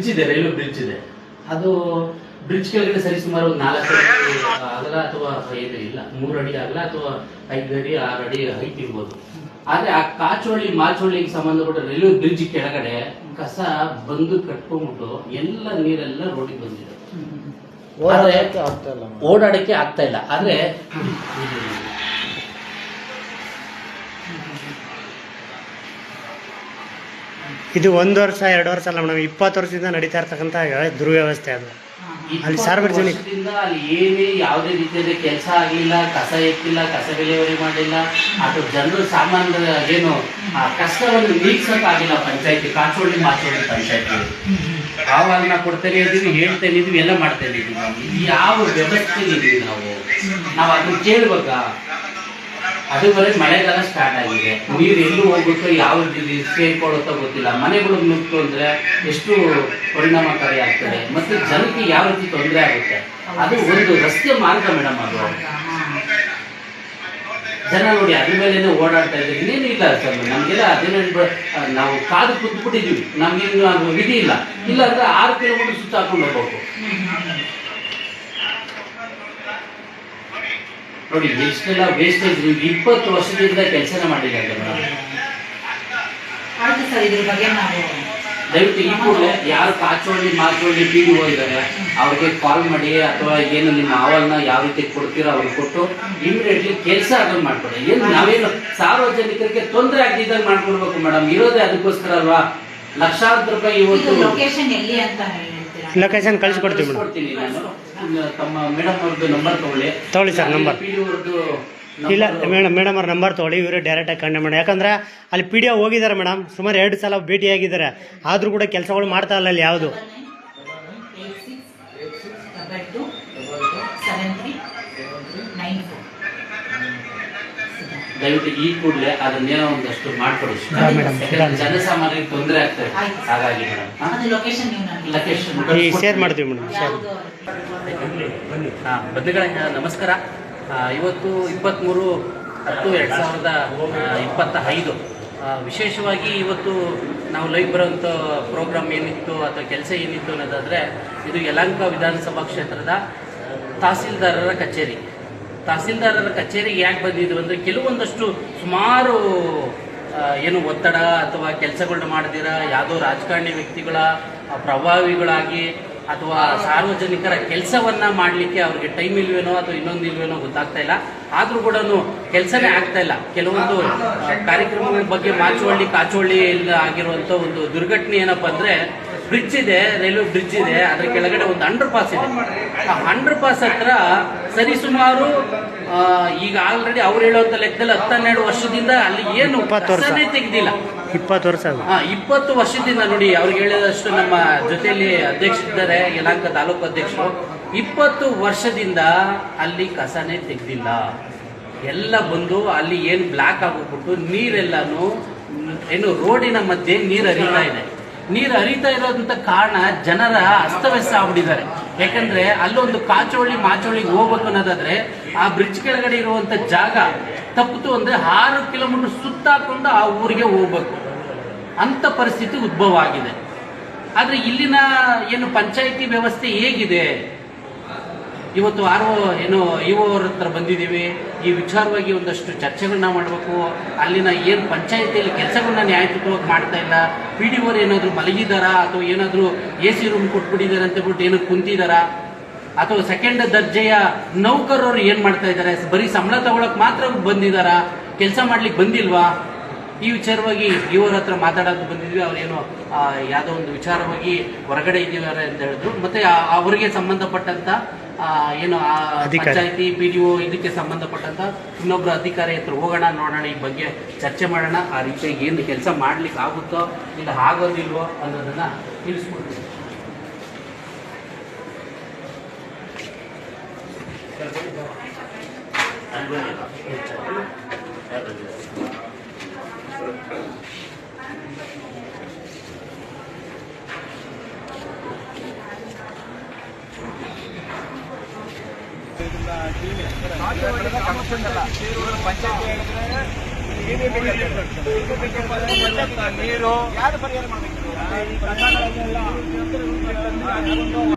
Bridge ಇದೆ railway bridge ಇದೆ. ಅದು ಬ್ರಿಡ್ಜ್ ಕೆಳಗಡೆ ಸರಿ ಸುಮಾರು ಒಂದು ನಾಲ್ಕು ಅಡಿ ಅಗಲ ಅಥವಾ ಐದು ಇಲ್ಲ ಮೂರು ಅಡಿ ಆಗಲ್ಲ ಅಥವಾ ಐದು ಅಡಿ ಆರು ಅಡಿ ಹೈಟ್ ಇರ್ಬೋದು. ಆದ್ರೆ ಆ ಕಾಚೋಳಿ ಮಾಚೋಳಿಗೆ ಸಂಬಂಧಪಟ್ಟ ರೈಲ್ವೆ ಬ್ರಿಡ್ಜ್ ಕೆಳಗಡೆ ಕಸ ಬಂದು ಕಟ್ಕೊಂಡ್ಬಿಟ್ಟು ಎಲ್ಲ ನೀರೆಲ್ಲ ರೋಡಿಗೆ ಬಂದಿದೆ. ಓಡಾಡಕ್ಕೆ ಆಗ್ತಾ ಇಲ್ಲ. ಆದ್ರೆ ಇದು ಒಂದು ವರ್ಷ ಎರಡು ವರ್ಷ ಅಲ್ಲ ಮೇಡಮ್ ಇಪ್ಪತ್ತು ವರ್ಷದಿಂದ ನಡೀತಾ ಇರ್ತಕ್ಕಂಥ ದುರ್ವ್ಯವಸ್ಥೆ ಅದು. ಅಲ್ಲಿ ಸಾರ್ವಜನಿಕ- ಅಲ್ಲಿ ಏನೇ ಯಾವುದೇ ರೀತಿಯಲ್ಲಿ ಕೆಲಸ ಆಗಲಿಲ್ಲ ಕಸ ಎತ್ತಿಲ್ಲ ಕಸ ಡೆಲಿವರಿ ಮಾಡಿಲ್ಲ ಅದು ಜನರು ಸಾಮಾನ್ಯ ಏನು ಆ ಕಷ್ಟವನ್ನು ನೀಗ್ಸಕ್ಕಾಗಿಲ್ಲ ಪಂಚಾಯತಿ ಕಾಚೋಳಿ ಮಾಚೋಳಿ ಪಂಚಾಯತಿ. ಅಹವಾಲನ್ನ ಕೊಡ್ತೇನೆ ಇದೀವಿ ಹೇಳ್ತೇನೆ ಇದೀವಿ ಎಲ್ಲ ಮಾಡ್ತೇನೆ ಇದೀವಿ ಯಾವ ವ್ಯವಸ್ಥೆ ಇದೀವಿ ನಾವು? ನಾವು ಅದನ್ನ ಕೇಳ್ಬೇಕಾ ಅದುವರೆಗೆ ಮಳೆಗಾಲ ಸ್ಟಾರ್ಟ್ ಆಗಿದೆ. ನೀರು ಎಲ್ಲೂ ಹೋಗ್ಬಿಟ್ಟು ಯಾವ ರೀತಿ ಸೇರ್ಕೊಳ್ಳುತ್ತೋ ಗೊತ್ತಿಲ್ಲ. ಮನೆಗಳಿಗೆ ನುಗ್ತು ಅಂದರೆ ಎಷ್ಟು ಪರಿಣಾಮಕಾರಿ ಆಗ್ತದೆ. ಮತ್ತೆ ಜನಕ್ಕೆ ಯಾವ ರೀತಿ ತೊಂದರೆ ಆಗುತ್ತೆ? ಅದು ಒಂದು ರಸ್ತೆ ಮಾರ್ಗ ಮೇಡಮ್ ಅದು. ಜನ ನೋಡಿ ಅದ್ರ ಮೇಲೆ ಓಡಾಡ್ತಾ ಇದ್ದಾರೆ. ಇನ್ನೇನು ಇಲ್ಲ ಸರ್. ನಮಗೆಲ್ಲ ಹದಿನೆಂಟು ನಾವು ಕಾದು ಕುತ್ಬಿಟ್ಟಿದೀವಿ ನಮಗಿನ್ನು ಅದು ವಿಧಿ ಇಲ್ಲ. ಇಲ್ಲ ಅಂದ್ರೆ ಆರು ಕಿಲೋಮೀಟರ್ ಸುತ್ತ ಹಾಕೊಂಡು ಹೋಗ್ಬೇಕು. ನೋಡಿ ಎಷ್ಟೆಲ್ಲ ವೇಸ್ಟೇಜ್ ನೀವು ಇಪ್ಪತ್ತು ವರ್ಷದಿಂದ ಕೆಲಸನ ಮಾಡಿದ್ದಾರೆ ಮೇಡಮ್ ಆಯ್ತು ಸರ್ ಇದ್ರ ಬಗ್ಗೆ ನಾವು ದಯವಿಟ್ಟು ಈ ಕೂಡಲೇ ಯಾರು ಕಾಚೋಳಿ ಮಾಚೋಳಿ ಪಿ ಡಿ ಇದ್ದಾರೆ ಅವ್ರಿಗೆ ಕಾಲ್ ಮಾಡಿ ಅಥವಾ ಏನು ನಿಮ್ಮ ಅವಲ್ನ ಯಾವ ರೀತಿ ಕೊಡ್ತೀರೋ ಅವ್ರಿಗೆ ಕೊಟ್ಟು ಇಮಿಡಿಯೇಟ್ಲಿ ಕೆಲಸ ಅದನ್ನು ಮಾಡ್ಕೊಡಿ ಏನು ನಾವೇನು ಸಾರ್ವಜನಿಕರಿಗೆ ತೊಂದರೆ ಆಗಿದ್ದಾಗ ಮಾಡ್ಕೊಡ್ಬೇಕು ಮೇಡಮ್ ಇರೋದೇ ಅದಕ್ಕೋಸ್ಕರ ಅಲ್ವಾ? ಲಕ್ಷಾಂತರ ರೂಪಾಯಿ ಇವತ್ತು ಲೊಕೇಶನ್ ಎಲ್ಲಿ ಅಂತ ಹೇಳ್ತೀರಾ ಲೊಕೇಶನ್ ಕಳಿಸ್ಕೊಡ್ತೀವಿ ಮೇಡಮ್. ಕೊಡ್ತೀನಿ ಸರ್ ತಮ್ಮ ಮೇಡಮ್ ಅವ್ರದ್ದು ನಂಬರ್ ತಗೊಳ್ಳಿ. ತಗೊಳ್ಳಿ. ಪಿ ಡಿ ಅವ್ರದ್ದು ಇಲ್ಲ number- ಮೇಡಮ್ ಮೇಡಮ್ ಅವ್ರ ನಂಬರ್ ತೊಗೊಳ್ಳಿ ಇವರು ಡೈರೆಕ್ಟಾಗಿ ಕಂಡೆ ಮಾಡಿ. ಯಾಕಂದ್ರೆ ಅಲ್ಲಿ ಪಿ ಡಿ ಒ ಹೋಗಿದ್ದಾರೆ ಮೇಡಮ್ ಸುಮಾರು ಎರಡು ಸಲ ಭೇಟಿಯಾಗಿದ್ದಾರೆ ಆದರೂ ಕೂಡ ಕೆಲಸಗಳು ಮಾಡ್ತಾ ಇಲ್ಲ ಅಲ್ಲಿ ಯಾವುದು. Nine four. ದಯವಿಟ್ಟು ಈ ಕೂಡಲೇ ಅದನ್ನೇನೋ ಒಂದಷ್ಟು ಮಾಡ್ಕೊಡಿ. ಜನಸಾಮಾನ್ಯರಿಗೆ ತೊಂದರೆ ಆಗ್ತದೆ ಹಾಗಾಗಿ ಮೇಡಮ್ ಅದು ಲೊಕೇಶನ್ ನೀವು ನನಗೆ ಲೊಕೇಶನ್ ಈ ಶೇರ್ ಮಾಡ್ತೀವಿ ಮೇಡಮ್ ಶೇರ್ ಯಾವುದು? ಹಾ, ಬಂಧುಗಳೇ ನಮಸ್ಕಾರ. ಇವತ್ತು ಇವತ್ತು ಇಪ್ಪತ್ತ್ಮೂರು ಹತ್ತು ಎರಡು ಸಾವಿರದ ಇಪ್ಪತ್ತ ಐದು ವಿಶೇಷವಾಗಿ ಇವತ್ತು ನಾವು ಲೈವ್ ಬರೋಂಥ ಪ್ರೋಗ್ರಾಮ್ ಏನಿತ್ತು ಅಥವಾ ಕೆಲಸ ಏನಿತ್ತು ಅನ್ನೋದಾದರೆ ಇದು ಯಲಾಂಕ ವಿಧಾನಸಭಾ ಕ್ಷೇತ್ರದ ತಹಸೀಲ್ದಾರರ ಕಚೇರಿ. ತಹಸೀಲ್ದಾರರ ಕಚೇರಿಗೆ ಯಾಕೆ ಬಂದಿದ್ರು ಅಂದರೆ ಕೆಲವೊಂದಷ್ಟು ಸುಮಾರು ಏನು ಒತ್ತಡ ಅಥವಾ ಕೆಲಸಗಳನ್ನ ಮಾಡದಿರ, ಯಾವುದೋ ರಾಜಕಾರಣಿ ವ್ಯಕ್ತಿಗಳ ಪ್ರಭಾವಿಗಳಾಗಿ ಅಥವಾ ಸಾರ್ವಜನಿಕರ ಕೆಲಸವನ್ನ ಮಾಡಲಿಕ್ಕೆ ಅವ್ರಿಗೆ ಟೈಮ್ ಇಲ್ವೇನೋ ಅಥವಾ ಇನ್ನೊಂದು ಇಲ್ವೇನೋ ಗೊತ್ತಾಗ್ತಾ ಇಲ್ಲ. ಆದ್ರೂ ಕೂಡ ಕೆಲಸನೇ ಆಗ್ತಾ ಇಲ್ಲ. ಕೆಲವೊಂದು ಕಾರ್ಯಕ್ರಮಗಳ ಬಗ್ಗೆ ಮಾಚುವಳ್ಳಿ, ಕಾಚುವಳ್ಳಿ ಇಲ್ಲ ಆಗಿರುವಂಥ ಒಂದು ದುರ್ಘಟನೆ ಏನಪ್ಪ ಅಂದರೆ ಬ್ರಿಡ್ಜ್ ಇದೆ ರೈಲ್ವೆ ಬ್ರಿಡ್ಜ್ ಇದೆ ಅದ್ರ ಕೆಳಗಡೆ ಒಂದು ಅಂಡರ್ ಪಾಸ್ ಇದೆ. ಆ ಅಂಡರ್ ಪಾಸ್ ಹತ್ರ ಸರಿಸುಮಾರು ಈಗ ಆಲ್ರೆಡಿ ಅವ್ರು ಹೇಳುವಂತ ಲೆಕ್ಕದಲ್ಲಿ ಹತ್ತನ್ನೆರಡು ವರ್ಷದಿಂದ ಅಲ್ಲಿ ಏನು ಇಪ್ಪತ್ತು ತೆಗೆದಿಲ್ಲ. ಇಪ್ಪತ್ತು ವರ್ಷ ಇಪ್ಪತ್ತು ವರ್ಷದಿಂದ ನೋಡಿ ಅವ್ರಿಗೆ ಹೇಳಿದಷ್ಟು ನಮ್ಮ ಜೊತೆಯಲ್ಲಿ ಅಧ್ಯಕ್ಷರಿದ್ದಾರೆ ಯಲಾಂಕ ತಾಲೂಕು ಅಧ್ಯಕ್ಷರು. ಇಪ್ಪತ್ತು ವರ್ಷದಿಂದ ಅಲ್ಲಿ ಕಸನೇ ತೆಗೆದಿಲ್ಲ. ಎಲ್ಲ ಬಂದು ಅಲ್ಲಿ ಏನು ಬ್ಲಾಕ್ ಆಗೋಗ್ಬಿಟ್ಟು ನೀರೆಲ್ಲಾನು ಏನು ರೋಡಿನ ಮಧ್ಯೆ ನೀರು ಹರಿತಾ ಇದೆ. ನೀರು ಹರಿತಾ ಇರೋದಂತ ಕಾರಣ ಜನರ ಅಸ್ತವ್ಯಸ್ತ ಆಗ್ಬಿಟ್ಟಿದ್ದಾರೆ. ಯಾಕಂದ್ರೆ ಅಲ್ಲೊಂದು ಕಾಚೋಳಿ ಮಾಚೋಳಿಗೆ ಹೋಗ್ಬೇಕು ಅನ್ನೋದಾದ್ರೆ ಆ ಬ್ರಿಡ್ಜ್ ಕೆಳಗಡೆ ಇರುವಂತ ಜಾಗ ತಪ್ಪಿತು ಅಂದ್ರೆ ಆರು ಕಿಲೋಮೀಟರ್ ಸುತ್ತಾಕೊಂಡು ಆ ಊರಿಗೆ ಹೋಗ್ಬೇಕು. ಅಂತ ಪರಿಸ್ಥಿತಿ ಉದ್ಭವ ಆಗಿದೆ. ಆದ್ರೆ ಇಲ್ಲಿನ ಏನು ಪಂಚಾಯಿತಿ ವ್ಯವಸ್ಥೆ ಹೇಗಿದೆ? ಇವತ್ತು ಆರ್ ಏನು ಇ ಅವ್ರ ಹತ್ರ ಬಂದಿದ್ದೀವಿ, ಈ ವಿಚಾರವಾಗಿ ಒಂದಷ್ಟು ಚರ್ಚೆಗಳನ್ನ ಮಾಡಬೇಕು. ಅಲ್ಲಿನ ಏನು ಪಂಚಾಯತಿಯಲ್ಲಿ ಕೆಲಸಗಳನ್ನ ನ್ಯಾಯಯುತವಾಗಿ ಮಾಡ್ತಾ ಇಲ್ಲ ಪಿ ಡಿ ಓರ್ ಏನಾದರೂ ಮಲಗಿದಾರಾ ಅಥವಾ ಏನಾದರೂ ಎ ಸಿ ರೂಮ್ ಕೊಟ್ಬಿಟ್ಟಿದ್ದಾರೆ ಅಂತ ಬಿಟ್ಟು ಏನೋ ಕುಂತಿದಾರಾ? ಅಥವಾ ಸೆಕೆಂಡ್ ದರ್ಜೆಯ ನೌಕರರು ಏನು ಮಾಡ್ತಾ ಇದ್ದಾರೆ? ಬರೀ ಸಂಬಳ ತಗೊಳಕ್ ಮಾತ್ರ ಬಂದಿದ್ದಾರಾ? ಕೆಲಸ ಮಾಡ್ಲಿಕ್ಕೆ ಬಂದಿಲ್ವಾ? ಈ ವಿಚಾರವಾಗಿ ಇವರ ಹತ್ರ ಮಾತಾಡೋದು ಬಂದಿದ್ವಿ. ಅವ್ರೇನು ಯಾವುದೋ ಒಂದು ವಿಚಾರವಾಗಿ ಹೊರಗಡೆ ಇದ್ದೀವಾರೆ ಅಂತ ಹೇಳಿದ್ರು. ಮತ್ತೆ ಅವರಿಗೆ ಸಂಬಂಧಪಟ್ಟಂತ ಏನು. ಪಂಚಾಯತಿ ಪಿ ಡಿ ಒ ಇದಕ್ಕೆ ಸಂಬಂಧಪಟ್ಟಂತ ಇನ್ನೊಬ್ರು ಅಧಿಕಾರಿ ಹತ್ರ ಹೋಗೋಣ ನೋಡೋಣ ಈ ಬಗ್ಗೆ ಚರ್ಚೆ ಮಾಡೋಣ ಆ ರೀತಿಯಾಗಿ ಏನು ಕೆಲಸ ಮಾಡ್ಲಿಕ್ಕೆ ಆಗುತ್ತೋ ಇಲ್ಲ ಆಗೋದಿಲ್ವೋ ಅನ್ನೋದನ್ನ ತಿಳಿಸ್ಕೊಡ್ತೀವಿ ನೀರು ಯಾರು ಪರಿಹಾರ ಮಾಡಬೇಕು? ನಾವೊಂದು